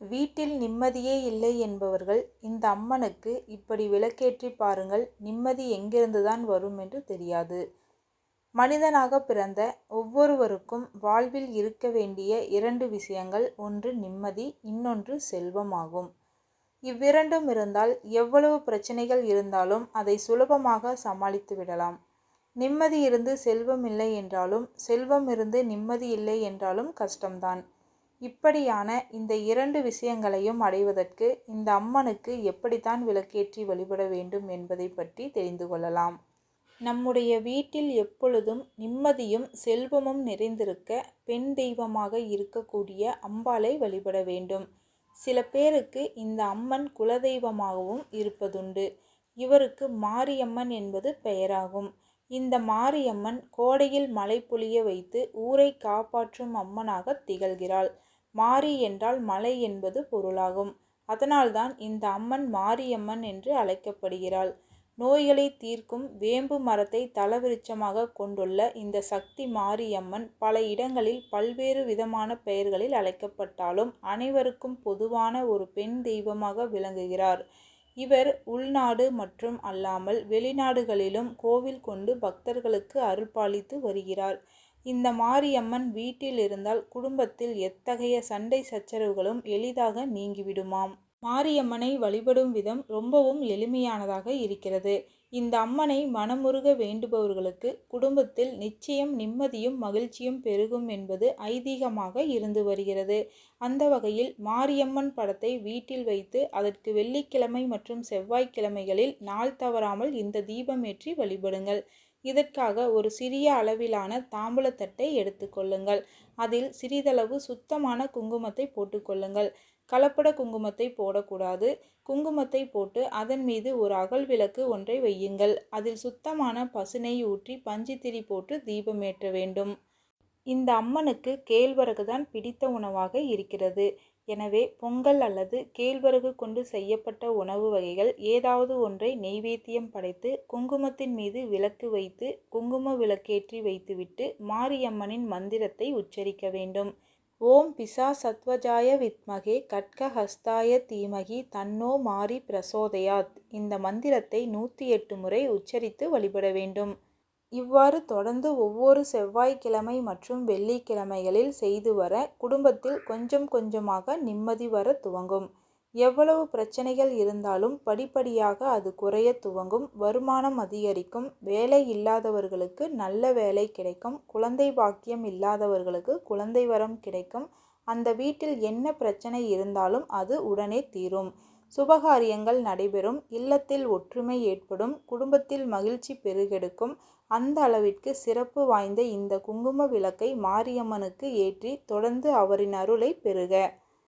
வீட்டில் நிம்மதியே இல்லை என்பவர்கள் இந்த அம்மனுக்கு இப்படி விளக்கேற்றி பாருங்கள் நிம்மதி எங்கிருந்துதான் வரும் என்று தெரியாது. மனிதனாக பிறந்த ஒவ்வொருவருக்கும் வாழ்வில் இருக்க வேண்டிய இரண்டு விஷயங்கள் ஒன்று நிம்மதி இன்னொன்று செல்வமாகும். இவ்விரண்டும் இருந்தால் எவ்வளவு பிரச்சனைகள் இருந்தாலும் அதை சுலபமாக சமாளித்து விடலாம். நிம்மதி இருந்து செல்வம் இல்லை என்றாலும் செல்வம் இருந்து நிம்மதி இல்லை என்றாலும் கஷ்டம்தான். இப்படியான இந்த இரண்டு விஷயங்களையும் அடைவதற்கு இந்த அம்மனுக்கு எப்படித்தான் விளக்கேற்றி வழிபட வேண்டும் என்பதை பற்றி தெரிந்து கொள்ளலாம். நம்முடைய வீட்டில் எப்பொழுதும் நிம்மதியும் செல்வமும் நிறைந்திருக்க பெண் தெய்வமாக இருக்கக்கூடிய அம்பாளை வழிபட வேண்டும். சில பேருக்கு இந்த அம்மன் குலதெய்வமாகவும் இருப்பதுண்டு. இவருக்கு மாரியம்மன் என்பது பெயராகும். இந்த மாரியம்மன் கோடையில் மழை பொழிய வைத்து ஊரை காப்பாற்றும் அம்மனாக திகழ்கிறாள். மாரி என்றால் மலை என்பது பொருளாகும். அதனால்தான் இந்த அம்மன் மாரியம்மன் என்று அழைக்கப்படுகிறாள். நோய்களை தீர்க்கும் வேம்பு மரத்தை தலவிருட்சமாக கொண்டுள்ள இந்த சக்தி மாரியம்மன் பல இடங்களில் பல்வேறு விதமான பெயர்களில் அழைக்கப்பட்டாலும் அனைவருக்கும் பொதுவான ஒரு பெண் தெய்வமாக விளங்குகிறார். இவர் உள்நாடு மற்றும் அல்லாமல் வெளிநாடுகளிலும் கோவில் கொண்டு பக்தர்களுக்கு அருள்பாலித்து வருகிறார். இந்த மாரியம்மன் வீட்டில் இருந்தால் குடும்பத்தில் எத்தகைய சண்டை சச்சரவுகளும் எளிதாக நீங்கிவிடுமாம். மாரியம்மனை வழிபடும் விதம் ரொம்பவும் எளிமையானதாக இருக்கிறது. இந்த அம்மனை மனமுருக வேண்டுபவர்களுக்கு குடும்பத்தில் நிச்சயம் நிம்மதியும் மகிழ்ச்சியும் பெருகும் என்பது ஐதீகமாக இருந்து வருகிறது. அந்த வகையில் மாரியம்மன் படத்தை வீட்டில் வைத்து அதற்கு வெள்ளிக்கிழமை மற்றும் செவ்வாய்க்கிழமைகளில் நாள் தவறாமல் இந்த தீபம் ஏற்றி வழிபடுங்கள். இதற்காக ஒரு சிறிய அளவிலான தாம்பூலத்தட்டை எடுத்துக்கொள்ளுங்கள் அதில் சிறிதளவு சுத்தமான குங்குமத்தை போட்டுக்கொள்ளுங்கள் கலப்பட குங்குமத்தை போடக்கூடாது. குங்குமத்தை போட்டு அதன் மீது ஒரு அகல் விளக்கு ஒன்றை வையுங்கள். அதில் சுத்தமான பசுனை ஊற்றி பஞ்சுத்திரி போட்டு தீபமேற்ற வேண்டும். இந்த அம்மனுக்கு கேழ்வரகு தான் பிடித்த உணவாக இருக்கிறது. எனவே பொங்கல் அல்லது கேழ்வரகு கொண்டு செய்யப்பட்ட உணவு வகைகள் ஏதாவது ஒன்றை நெய்வேத்தியம் படைத்து குங்குமத்தின் மீது விளக்கு வைத்து குங்கும விளக்கேற்றி வைத்துவிட்டு மாரியம்மனின் மந்திரத்தை உச்சரிக்க வேண்டும். ஓம் பிசா சத்வஜாய வித்மகே கட்கஹஸ்தாய தீமகி தன்னோ மாரி பிரசோதயாத். இந்த மந்திரத்தை நூற்றி எட்டு முறை உச்சரித்து வழிபட வேண்டும். இவ்வாறு தொடர்ந்து ஒவ்வொரு செவ்வாய்க்கிழமை மற்றும் வெள்ளிக்கிழமைகளில் செய்து வர குடும்பத்தில் கொஞ்சம் கொஞ்சமாக நிம்மதி வர துவங்கும். எவ்வளவு பிரச்சனைகள் இருந்தாலும் படிப்படியாக அது குறைய துவங்கும். வருமானம் அதிகரிக்கும். வேலை இல்லாதவர்களுக்கு நல்ல வேலை கிடைக்கும். குழந்தை பாக்கியம் இல்லாதவர்களுக்கு குழந்தை வரம் கிடைக்கும். அந்த வீட்டில் என்ன பிரச்சனை இருந்தாலும் அது உடனே தீரும். சுபகாரியங்கள் நடைபெறும். இல்லத்தில் ஒற்றுமை ஏற்படும். குடும்பத்தில் மகிழ்ச்சி பெருகெடுக்கும். அந்த அளவிற்கு சிறப்பு வாய்ந்த இந்த குங்கும விளக்கை மாரியம்மனுக்கு ஏற்றி தொடர்ந்து அவரின் அருளை பெறுக.